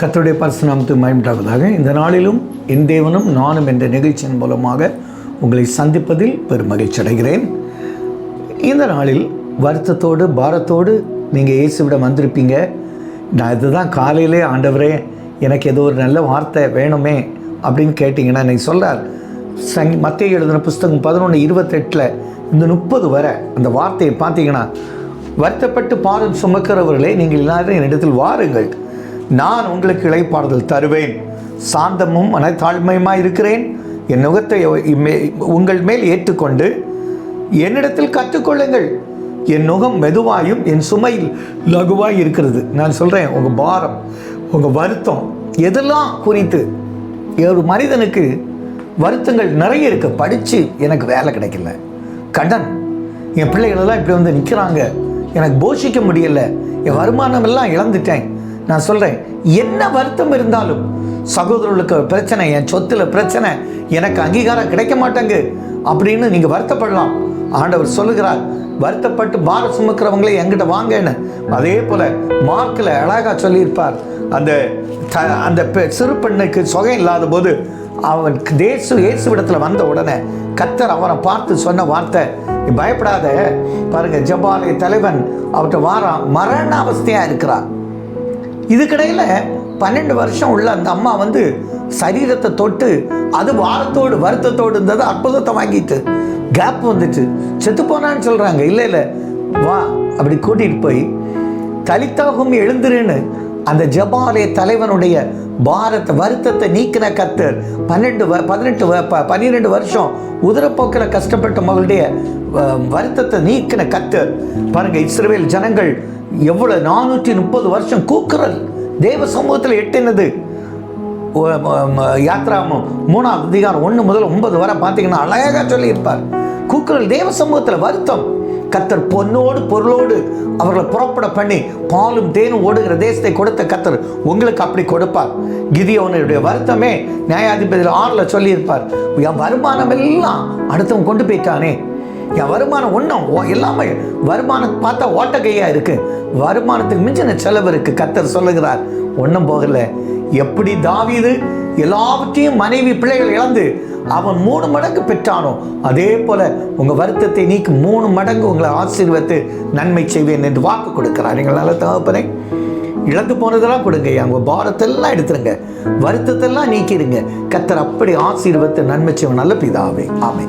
கத்தருடைய பரிசுநாமத்து மயமிட்டாவதாக இந்த நாளிலும் என் தேவனும் நானும் என்ற நிகழ்ச்சியின் மூலமாக உங்களை சந்திப்பதில் பெரும் மகிழ்ச்சி அடைகிறேன். இந்த நாளில் வருத்தத்தோடு பாரத்தோடு நீங்கள் இயேசுவிடம் வந்திருப்பீங்க. நான் இதுதான் காலையிலே ஆண்டவரே எனக்கு ஏதோ ஒரு நல்ல வார்த்தை வேணுமே அப்படின்னு கேட்டிங்கன்னா நீங்கள் சொல்கிறார் சங் மத்திய எழுதின புஸ்தகம் பதினொன்று இருபத்தெட்டில் இந்த முப்பது வரை அந்த வார்த்தையை பார்த்தீங்கன்னா வருத்தப்பட்டு பாரம் சுமக்கிறவர்களே நீங்கள் எல்லாரும் என்னிடத்தில் வாருங்கள். நான் உங்களுக்கு இழைப்பாறுதல் தருவேன். சாந்தமும் மனத்தாழ்மையுமாய் இருக்கிறேன். என் நுகத்தை இம்மே- உங்கள் மேல் ஏற்றுக்கொண்டு என்னிடத்தில் கற்றுக்கொள்ளுங்கள். என் நுகம் மெதுவாயும் என் சுமை லகுவாய் இருக்கிறது. நான் சொல்கிறேன் உங்கள் பாரம் உங்கள் வருத்தம் எதெல்லாம் குறித்து ஒரு மனிதனுக்கு வருத்தங்கள் நிறைய இருக்கு படித்து எனக்கு வேலை கிடைக்கல. கடன். என் பிள்ளைகளெல்லாம் இப்படி வந்து நிற்கிறாங்க எனக்கு போஷிக்க முடியல. என் வருமானம் எல்லாம் இழந்துட்டேன். நான் சொல்கிறேன் என்ன வருத்தம் இருந்தாலும் சகோதரர்களுக்கு பிரச்சனை என் சொத்தில் பிரச்சனை எனக்கு அங்கீகாரம் கிடைக்க மாட்டேங்கு அப்படின்னு நீங்கள் வருத்தப்படலாம். ஆண்டவர் சொல்லுகிறார் வருத்தப்பட்டு பார சுமக்கிறவங்களே என்கிட்ட வாங்கன்னு. அதே போல மார்க்கில் அழகா சொல்லியிருப்பார் அந்த த- அந்த பெ- சிறு பெண்ணுக்கு சொகை இல்லாத போது அவன் தேசு இயேசுவிடத்தில் வந்த உடனே கத்தர் அவனை பார்த்து சொன்ன வார்த்தை பயப்படாத. பாருங்க ஜபாலய தலைவன் அவர்கிட்ட வாரான் மரண அவஸ்தையாக இருக்கிறான். இதுக்கிடையில் பன்னெண்டு வருஷம் உள்ள அந்த அம்மா வந்து சரீரத்தை தொட்டு அது வாரத்தோடு வருத்தத்தோடு இருந்தது அற்புதத்தை வாங்கிட்டு கேப் வந்துட்டு செத்து போனான்னு சொல்கிறாங்க இல்லை இல்லை. வா அப்படி கூட்டிகிட்டு போய் தலித்தாகும் எழுந்துருன்னு. அந்த ஜபாலய தலைவனுடைய பாரத்தை வருத்தத்தை நீக்கின கத்தர் பன்னெண்டு வ பதினெட்டு வ ப பன்னிரெண்டு வருஷம் உதிரப்போக்கில் கஷ்டப்பட்ட மகளுடைய வருத்தத்தை நீக்கின கத்தர் பாருங்க இஸ்ரவேல் ஜனங்கள் எவ்வளோ நானூற்றி முப்பது வருஷம் கூக்குரல். தேவ சமூகத்தில் எட்டினது யாத்ரா மூணாவது அதிகாரம் ஒன்று முதல் ஒன்பது வரை பார்த்தீங்கன்னா அழகாக சொல்லியிருப்பார். கூக்குரல் தேவ சமூகத்தில் வருத்தம். கத்தர் பொன்னோடு பொருளோடு அவர்களை புறப்பட பண்ணி பாலும் தேனும் ஓடுகிற தேசத்தை கொடுத்த கத்தர் உங்களுக்கு அப்படி கொடுப்பார். கிதியோனுடைய வருத்தமே நியாயாதிபதியில் ஆறில் சொல்லியிருப்பார். என் வருமானம் எல்லாம் அடுத்தவன் கொண்டு போயிட்டானே என் வருமானம் ஒன்றும் எல்லாமே வருமானம் பார்த்தா ஓட்டகையாக இருக்குது வருமானத்துக்கு மிஞ்சின செலவு இருக்குது கத்தர் சொல்லுகிறார். ஒன்றும் போகல. எப்படி தாவிது எல்லாவற்றையும் மனைவி பிள்ளைகள் இழந்து அவன் மூணு மடங்கு பெற்றானோ அதே போல உங்க வருத்தத்தை நீக்கி மூணு மடங்கு உங்களை ஆசீர்வத்து நன்மை செய்வேன் என்று வாக்கு கொடுக்கிறார். எங்களால் நல்ல தகப்பனே இழந்து போனதெல்லாம் கொடுங்க. உங்க பாரத்தெல்லாம் எடுத்துருங்க. வருத்தத்தெல்லாம் நீக்கிடுங்க. கத்தர் அப்படி ஆசீர்வத்து நன்மை செய்வோம் நல்ல பிதாவே. ஆமை